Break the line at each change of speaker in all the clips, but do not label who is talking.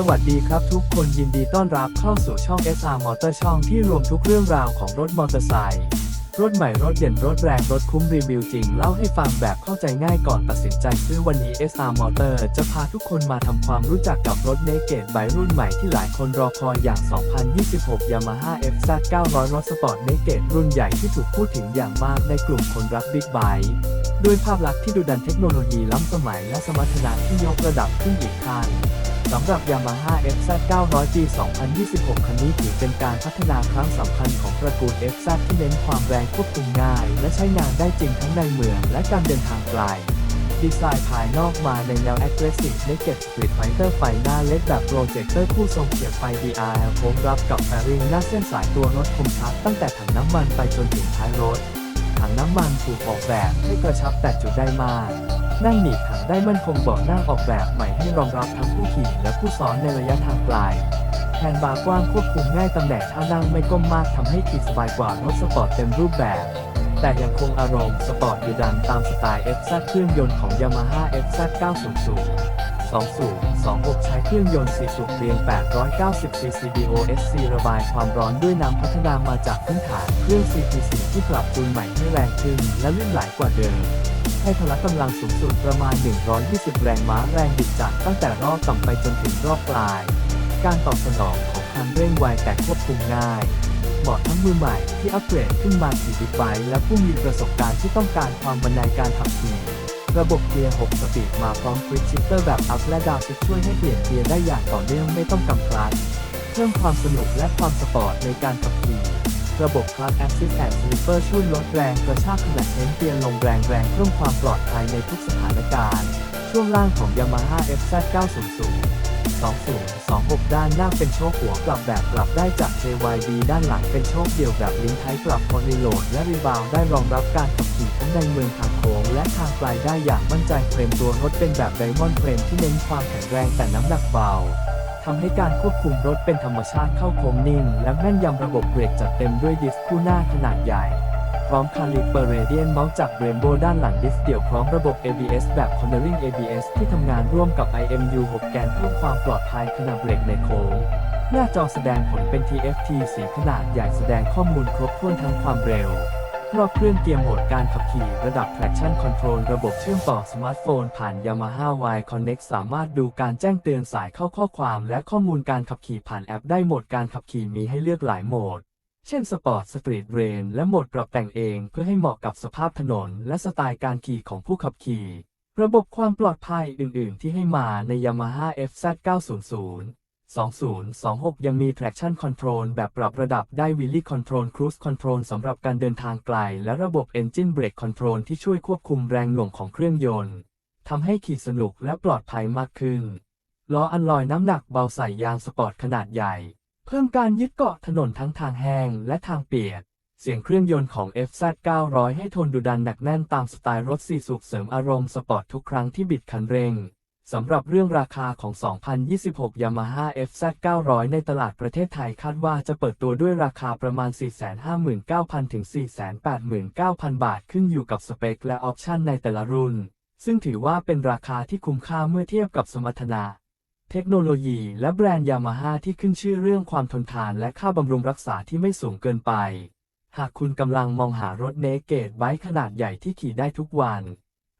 สวัสดีครับทุกคนยินดีต้อนรับเข้าสู่ช่อง SR Motor ช่องที่รวมทุกเรื่องราวของรถมอเตอร์ไซค์รถใหม่รถเด่นรถแรงรถคุ้มรีวิวจริง เล่าให้ฟังแบบเข้าใจง่ายก่อนตัดสินใจซื้อวันนี้ SR Motor จะพาทุกคนมาทำความรู้จักกับรถเนเกตไบรุ่นใหม่ที่หลายคนรอคอยอย่าง 2026 Yamaha FZ 900รถสปอร์ตเนเกตรุ่นใหญ่ที่ถูกพูดถึงอย่างมากในกลุ่มคนรักบิ๊กไบค์ด้วยภาพลักษณ์ที่ดูดันเทคโนโลยีล้ำสมัยและสมรรถนะที่ยกระดับขึ้นอีกขั้น สำหรับ Yamaha FZ 900 G 2026 คันนี้ถือเป็นการพัฒนาครั้งสำคัญของตระกูล FZ ที่เน้นความแรงควบคุมง่าย และใช้งานได้จริงทั้งในเมืองและการเดินทางไกลดีไซน์ภายนอกมาในแนว Aggressive Naked Street Fighter ไฟหน้าเล็กแบบโปรเจคเตอร์คู่ทรงเขียบไฟ DRL โค้งรับกับแฟริงหน้าเส้นสายตัวรถคมชัดตั้งแต่ถังน้ำมันไปจนถึงท้ายรถ ถังน้ำมันถูกออกแบบให้กระชับแต่จุดได้มาก นั่งหนีบถังได้มั่นคงเบาะนั่งออกแบบใหม่ให้รองรับทั้งผู้ขี่และผู้ซ้อนในระยะทางไกลแฮนด์บาร์กว้างควบคุมง่ายตำแหน่งท่านั่งไม่ก้มมากทำให้ขี่สบายกว่ารถสปอร์ตเต็มรูปแบบ แต่ยังคงอารมณ์สปอร์ตอยู่ดันตามสไตล์ FZ เครื่องยนต์ของ Yamaha FZ 900 2026 ใช้เครื่องยนต์ 4 สูบเรียง 890 cc DOSC ระบายความร้อนด้วยน้ำพัฒนามาจากพื้นฐานเครื่อง CPC ที่ปรับจูนใหม่ให้แรงขึ้นและลื่นไหลกว่าเดิม ให้พละกำลังสูงสุดประมาณ 120 แรงม้าแรงบิดจากตั้งแต่รอบต่ำไปจนถึงรอบปลาย การตอบสนองของคันเร่งไวแต่ควบคุมง่ายเหมาะทั้งมือใหม่ที่อัปเกรดขึ้นมาขี่บิ๊กไบค์และผู้มีประสบการณ์ที่ต้องการความบรรยายการขับขี่ระบบเกียร์ 6 สปีดมาพร้อมควิกชิเตอร์แบบอัพและดาวชิปช่วยให้เปลี่ยนเกียร์ได้อย่างต่อเนื่องไม่ต้องกำคลัตช์เพิ่มความสนุกและความสปอร์ตในการขับขี่ ระบบคลัตช์แอสซิสแอนด์สลิปเปอร์ช่วยลดแรงกระชากขณะเน้นเปลี่ยนลงแรงแรงเพิ่มความปลอดภัยในทุกสถานการณ์ ช่วงล่างของ Yamaha FZ 900 2026 ด้านหน้าเป็นโชคหัวกลับแบบกลับได้จาก JYD ด้านหลังเป็นโชคเดี่ยวแบบลิงก์ไทป์กลับพอรีโหลดและรีบาวได้รองรับการขับขี่ทั้งในเมืองทางโค้งและทางไกลได้อย่างมั่นใจเฟรมตัวรถเป็นแบบไดมอนด์เฟรมที่เน้นความแข็งแรงแต่น้ำหนักเบา ทำให้การควบคุมรถเป็นธรรมชาติเข้าโค้งนิ่ง และแม่นยำระบบเบรกจัดเต็มด้วยดิสก์คู่หน้าขนาดใหญ่ พร้อมคาลิปเบเรเดียนเมาส์จากเบรมโบด้านหลังดิสก์เดี่ยวพร้อมระบบ ABS แบบ Cornering ABS ที่ทำงานร่วมกับ IMU 6 แกนเพื่อความปลอดภัยขณะเบรกในโค้งหน้าจอแสดงผลเป็น TFT สีขนาดใหญ่แสดงข้อมูลครบถ้วนทั้งความเร็ว รอบเครื่องเกียร์โหมดการขับขี่ระดับ traction control ระบบเชื่อมต่อสมาร์ทโฟนผ่าน Yamaha Y Connect สามารถดูการแจ้งเตือนสายเข้าข้อความและข้อมูลการขับขี่ผ่านแอปได้โหมดการขับขี่มีให้เลือกหลายโหมด เช่น Sport Street Rain และโหมดปรับแต่งเองเพื่อให้เหมาะกับสภาพถนน และสไตล์การขี่ของผู้ขับขี่ ระบบความปลอดภัยอื่น ๆ ที่ให้มาใน Yamaha FZ 900 2026 ยังมี traction control แบบปรับระดับได้ wheelie control cruise control สำหรับการเดินทางไกล และระบบ engine brake control ที่ช่วยควบคุมแรงหน่วงของเครื่องยนต์ทำให้ขี่สนุกและปลอดภัยมากขึ้น ล้ออันลอยน้ำหนักเบาใส่ยางสปอร์ตขนาดใหญ่ เพิ่มการยึดเกาะถนนทั้งทางแห้งและทางเปียก เสียงเครื่องยนต์ของ FZ 900 ให้ทนดุดันหนักแน่นตามสไตล์รถสี่สูบเสริมอารมณ์สปอร์ตทุกครั้งที่บิดคันเร่ง สำหรับเรื่องราคาของ 2026 Yamaha FZ 900 ในตลาดประเทศไทยคาดว่าจะเปิดตัวด้วยราคาประมาณ 459,000 ถึง 489,000 บาทขึ้นอยู่กับสเปคและออปชันในแต่ละรุ่น ซึ่งถือว่าเป็นราคาที่คุ้มค่าเมื่อเทียบกับสมรรถนะ เทคโนโลยีและแบรนด์ยามาฮ่าที่ขึ้นชื่อเรื่องความทนทานและค่าบำรุงรักษาที่ไม่สูงเกินไป หากคุณกำลังมองหารถเนเกตไบค์ขนาดใหญ่ที่ขี่ได้ทุกวัน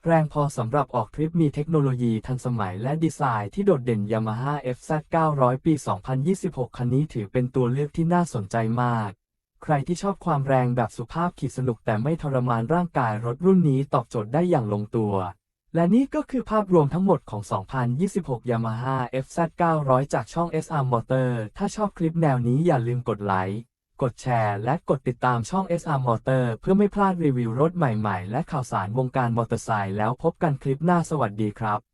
แรงพอสำหรับออกทริปมีเทคโนโลยีทันสมัยและดีไซน์ที่โดดเด่น Yamaha FZ 900 ปี 2026 คันนี้ถือเป็นตัวเลือกที่น่าสนใจมาก ใครที่ชอบความแรงแบบสุภาพขี่สนุกแต่ไม่ทรมานร่างกายรถรุ่นนี้ตอบโจทย์ได้อย่างลงตัว และนี่ก็คือภาพรวมทั้งหมดของ 2026 Yamaha FZ 900 จากช่อง SR Motor ถ้าชอบคลิปแนวนี้อย่าลืมกดไลค์ กดแชร์และกดติดตามช่อง SR Motor เพื่อไม่พลาดรีวิวรถใหม่ๆ และข่าวสารวงการมอเตอร์ไซค์แล้วพบกันคลิปหน้าสวัสดีครับ